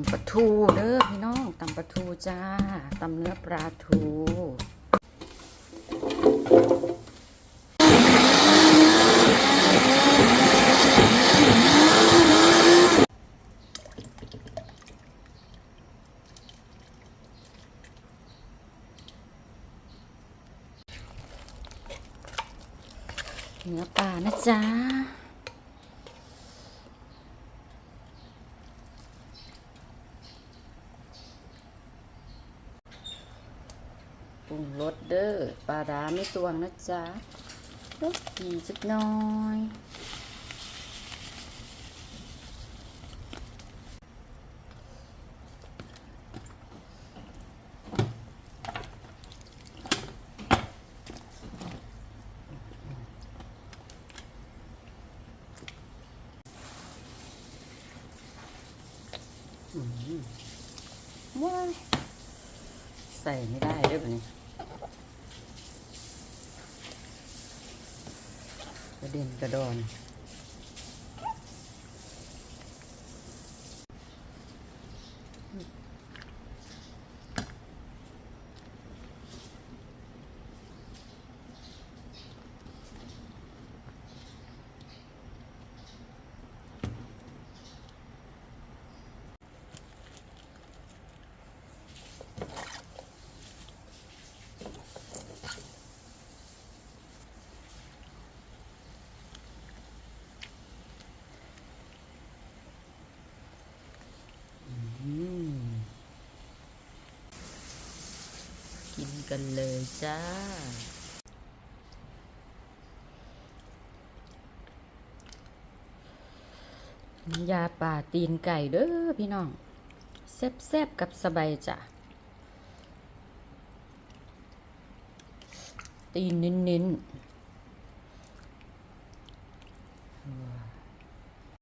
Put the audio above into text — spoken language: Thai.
ำปลาทูเด้อพี่น้องตำปลาทูจ้าตำเนื้อปลาทูเนื้อปลานะจ๊ะ รุงรสเด้อปลาร้าไม่ตวงนะจ๊ะรสดีจักหน้อยอืมว้ายใส่ไม่ได้ด้วยแบบนี้ กระเด็นกระดอน อืม กินกันเลยจ้า น้ำยาป่าตีนไก่เด้อพี่น้องแซ่บๆกับสบายจ้ะ ตีนเน้นๆ